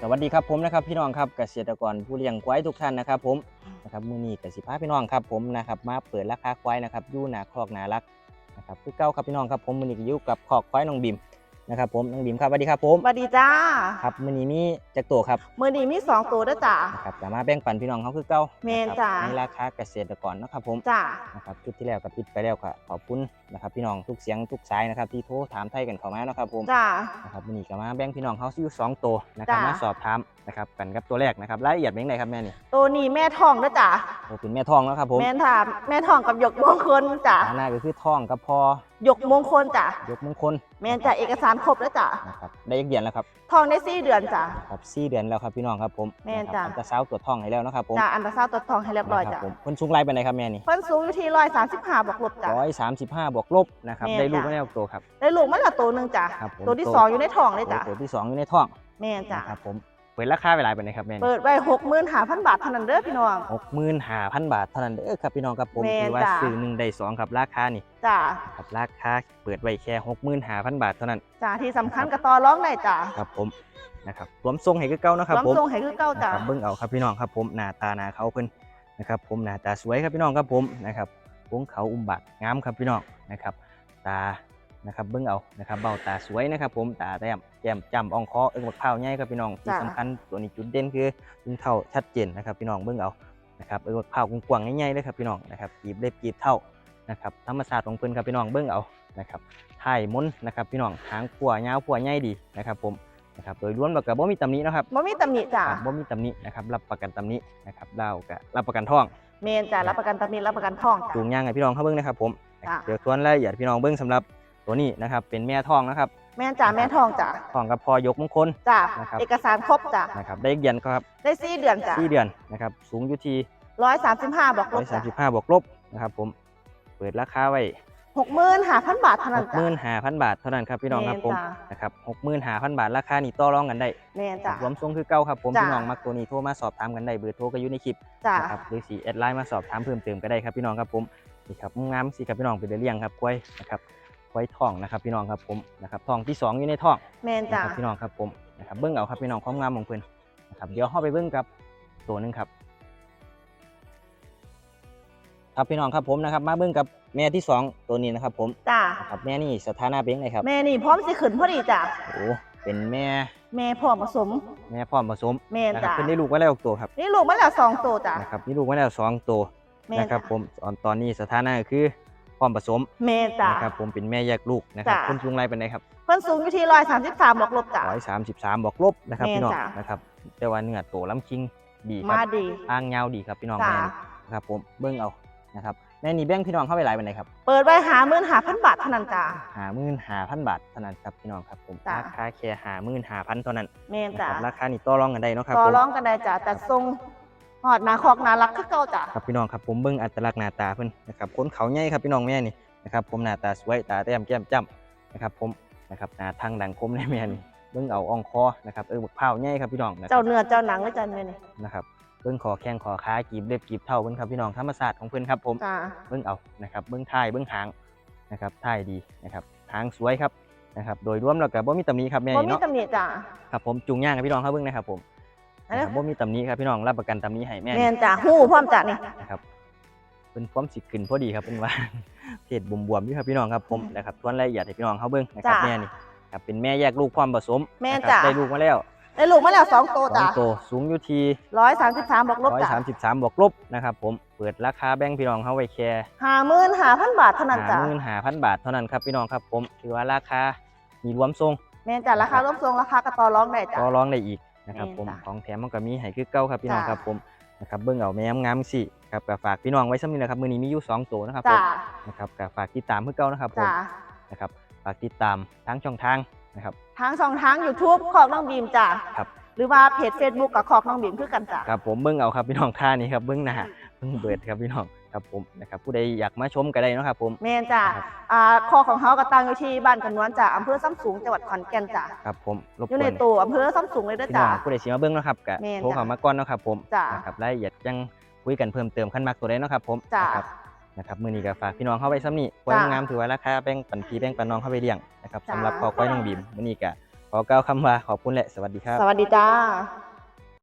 สวัสดีครับผมนะครับพี่น้องครับเกษตรกรผู้เลี้ยงควายทุกท่านนะครับผมนะครับมือนี้กสิพาพี่น้องครับผมนะครับมาเปิดราคาควายนะครับยู่หนาคอกหนารักนะครับคือเก้าครับพี่น้องครับผมมือนี้ก็อยู่กับคอกควายน้องบิม นะครับผมน้องบิมครับสวัสดีครับผมสวัสดีจ้าครับมื้อนี้มีจักตัวครับมือนี้มีสองตัวเด้อจ้านะครับจะมาแบ่งปันพี่น้องเขาคือเก้าแม่นนะครับจ้ะในราคาเกษตรกรนะครับผมจ้านะครับชุดที่แล้วก็ปิดไปแล้วก็ขอบคุณนะครับพี่น้องทุกเสียงทุกสายนะครับที่โทรถามไทยกันเข้ามานะครับผมจ้านะครับวันนี้ก็มาแบ่งพี่น้องเขาอยู่สองตัวนะครับจ้ะมาสอบถาม นะครับกันกับตัวแรกนะครับรายละเอียดเป็นไงครับแม่นี่ตัวนี้แม่ทองเด้อจ้าโอ้เป็นแม่ทองแล้วครับผมแม่ถามแม่ทองกับหยกมงคลจ้าฐานะก็คือทองกับพอหยกมงคลจ้ายกมงคลแม่นจ้าเอกสารครบแล้วจ้านะครับได้ยักเดือนแล้วครับทองได้สี่เดือนจ้าครับสี่เดือนแล้วครับพี่น้องครับผมแม่นจ้ะอันตราซาวด์ตรวจทองให้แล้วนะครับผมจ้าอันตราซาวด์ตัวทองให้เรียบร้อยนะคจ้าผมคนสูงไรเป็นไงครับแม่นี่เพิ่นสูงอยู่ที่ร้อยสามสิบห้าบวกลบจ้าร้อยสามสิบห้าบวกลบนะครับแม่นได้ลูกจ้ะ ไม่ได้ตัวครับ ได้ลูกมันละตัวหนึ่งจ้าครับผม ตัวที่สองอยู่ในทองเลยจ้าตัวที่สองอยู่ในท้องแม่นจ้านะครับผม เปิดราคาเวลาเป็นไงครับแม่นี่เปิดไว้หกหมื่นห้าพันบาทเท่านั้นเด้อพี่น้องหกหมื่นห้าพันบาทเท่านั้นเด้อครับพี่น้องครับผมแม่นถือว่าจ้ะซื้อหนึ่งได้สองครับราคานี่จ้าครับราคาเปิดไว้แค่หกหมื่นห้าพันบาทเท่านั้นจ้าที่สำคัญก็ต่อร้องได้จ้าครับผมนะครับรวมทรงให้คือเก่านะครับรวมผมทรงให้คือเก้านะจ้าครับเบิ่งเอาครับพี่น้องครับผมหน้าตาหน้าเขาเพิ่นนะครับผมหน้าตาสวยครับพี่น้องครับผมนะครับวงเขาอุ้มบักงามครับพี่น้องนะครับ ตา นะครับเบิ่งเอานะครับเบ้าตาสวยนะครับผมตาแต้มแก้มจ้ำอ่องคอเอิ้งบักเผาวใหญ่ครับพี่น้องที่สำคัญตัวนี้จุดเด่นคือจุนเท่าชัดเจนนะครับพี่น้องเบิ่งเอานะครับเอิ้งบักเผาวกว้างๆใหญ่ๆเลยครับพี่น้องนะครับกีบเล็บกีบเท่านะครับธรรมชาติของเพิ่นครับพี่น้องเบิ่งเอานะครับถ่ายมนนะครับพี่น้องหางขัวยาวขัวใหญ่ดีนะครับผมนะครับโดยรวมแล้วก็บ่มีตำหนินะครับบ่มีตำหนิจ้าครับบ่มีตำหนินะครับรับประกันตำหนินะครับเราก็รับประกันท่องเมนจ้ารับประกันตำหนิรับประกันทองจ้าจูงย่างให้พี่น้องเขาเบิ่งนะครับผมจ้ะเดี๋ยวทวนรายละเอียดพี่น้องเบิ่งสำหรับ ตัวนี้นะครับเป็นแม่ท่องนะครับ แม่นจ้าแม่ทองจ้าท่องกับพอยกมงคล จ้านะครับ เอกสารครบจ้านะครับได้เดือนครับได้สี่เดือนจ้าสี่เดือนนะครับสูงอยู่ที่ร้อยสามสิบห้าบอกลบจ้า135บวกลบนะครับผมเปิดราคาไว้หกหมื่นห้าพันบาทเท่านั้นจ้า65,000บาทเท่านั้นครับพี่น้องครับผมแม่นจ้ะนะครับ65,000บาทราคานี้ต่อรองกันได้แม่นจ้ารวมทรงคือเก่าครับผมจ้ะพี่น้องมักตัวนี้โทรมาสอบถามกันได้เบอร์โทรก็อยู่ในคลิปจ้านะครับหรือสีแอดไลน์มาสอบถามเพิ่มเติมก็ได้ครับพี่น้องครับผมนี่ครับงามสิครับพี่น้องเป็นเลี้ยงครับกล้วยนะครับ กล้วยทองนะครับพี่น้องครับผมนะครับทองที่สองอยู่ในท้องแม่นนะจ้าครับพี่น้องครับผมนะครับเบิ้งเอาครับพี่น้องความงามของเพิ่นนะครับเดี๋ยวเข้าไปเบิ้งกับตัวหนึงครับครับพี่น้องครับผมนะครับมาเบิ้งกับแม่ที่สองตัวนี้นะครับผมจ้านะครับแม่นี่สถานะเป็นไงครับแม่นี่พร้อมสิขึ้นพอดีจ้าโอ้เป็นแม่แม่พร้อมผสมแม่พร้อมผสมแม่นนะครับจ้าเพิ่นได้ลูกไว้แล้วตัวครับนี่ลูกมาแล้วสองตัวจ้านะครับมีลูกไว้แล้วสองตัวแม่นนะครับจ้าผมตอนตอนนี้สถานะก็คือ พร้อมผสมแม่นจ้านะครับผมเป็นแม่แยกลูกนะครับจ้ะคุณสูงไรเป็นไงครับเพิ่นสูงอยู่ที่ร้อยสามสิบสามบอกลบจ้าร้อยสามสิบสามบอกลบนะครับแม่พี่น้องจ้ะ นะครับแต่ว่าเนื้อโตล้ำคิงดีคมารับดี อ้างยาวดีครับพี่น้องจ้าแม่นี่นะครับผมเบิ้งเอานะครับแม่นี่แบ่งพี่น้องเข้าไปหลายเป็นไงครับเปิดไว้หาหมื่นหาพันบาทเท่านั้นจ้าหาหมื่นหาพันบาทเท่านั้นครับพี่น้องครับผมจ้ะ ราคาแค่หาหมื่นหาพันเท่านั้นแม่นนะจ้าครับราคานี่ต่อรองกันได้เนาะครับต่อผม ร้องกันได้จ้าแต่ทรง หอดหนาคอกหนารักคือเก่าจ้าครับพี่น้องครับผมเบิ้งอัตลักษณ์หน้าตาเพิ่นนะครับคนเขาใหญ่ครับพี่น้องแม่นี่นะครับผมหน้าตาสวยตาแต้มแก้มจ้ำนะครับผมนะครับหน้าทางดังคมในแม่นี่เบิ้งเอาอ่องคอนะครับเออบักเผาวใหญ่ครับพี่น้องนะครับเจ้าเนื้อเจ้าหนังเลยจ้าแม่นี่นะครับเบิ้งคอแข้งคอขากีบเล็บกีบเท่าเบิ้งครับพี่น้องธรรมศาสตร์ของเพิ่นครับผมจ้าเบิ้งเอานะครับเบิ้งท้ายเบิ้งหางนะครับท้ายดีนะครับหางสวยครับนะครับโดยรวมแล้วก็บ่มีตำหนิครับแม่บ่นี่มีเนาะตำหนิจ้าครับผมจูงย่างครับพี่น้องครับเบิ้งนะครับผมอั นนี้นะครับบ่มีตำหนิครับพี่น้องรับประกันตำหนิให้แม่แม่นี่นจ้าหู้พร้อมจ้านี่นะครับเป็นความสิขึ้นพอดีครับเป็นว่าเพศบวมๆอยู่ครับพี่น้องครับผมนะครับทวนรายละเอียดให้พี่น้องเขาเบิ้งนะครับแม่นี่ครับเป็นแม่แยกลูกความผสมแม่นนะครับจ้าได้ลูกมาแล้วได้ลูกมาแล้วสองตัวสอจ้างตัวสูงอยู่ที่ร้อยสามสิบสามบอกลบร้อยจ้าสามสิบสามบวกลบนะครับผมเปิดราคาแบ่งพี่น้องเขาไว้แค่ห้าหมื่นห้าพันบาทเท่านั้นหาจ้าหมื่นหาพันบาทเท่านั้นครับพี่น้องครับผมถือว่าราคามีรวมทรงแม่นจ้าราคาร่วมทรงราคาก็ต่อร้องได้จ้าก็ร้องได้อีก นะครับแม่นผมจ้ะของแถมมันก็มีให้คือเก้าครับพี่น้องจ้ะครับผมนะครับเบิ้งเอาแม่งามๆสิครับก็ฝากพี่น้องไว้สักนิดนะครับมือนี้มีอยู่สองตัวนะครับผจ้ามนะครับก็ฝากติดตามเพื่อเก้านะครับผมจ้านะครับฝากติดตามทั้งช่องทางนะครับทางสองทาง YouTube คอกน้องบีมจ้าครับหรือว่าเพจ Facebook กับคอกน้องบีมคือกันจ้าครับผมเบิ้งเอาครับพี่น้องท่านี้ครับเบิ้งหน้าเบิ้งเบิดครับพี่น้อง ครับผมนะครับผู้ใดอยากมาชมก็ได้เนาะครับผม แม่นจ้าครับ อ่าคอของเขาก็ตั้งอยู่ที่บ้านกันนวลจ้าอำเภอซ้ำสูงจังหวัดขอนแก่นจ้าครับผมรบอกยู่วในนตัวอำเภอซ้ำสูงเลยเด้อพี่น้อจ้างผู้ใดสิมาเบิ้งเนาะครับก็แม่นโทรเข้าจ้ะมาก่อนเนาะครับผมจ้ะ นะครับรายละเอียดยังคุยกันเพิ่มเติมขั้นมากตัวได้เนาะครับผมจ้ะ นะครับนะครับมื้อนี้ก็ฝากพี่น้องเข้าไปซ้ำนี่ไว้จ้ะงามถือว่าราคาแบ่งปันพี่แบ่งปันน้องเข้าไปเลี้ยงนะครับจ้ะ สำหรับคอควายน้องบีมมื้อนี้ก็ขอกล่าวคำว่าขอบคุณและสวัสดีครับ สวัสดีจ้า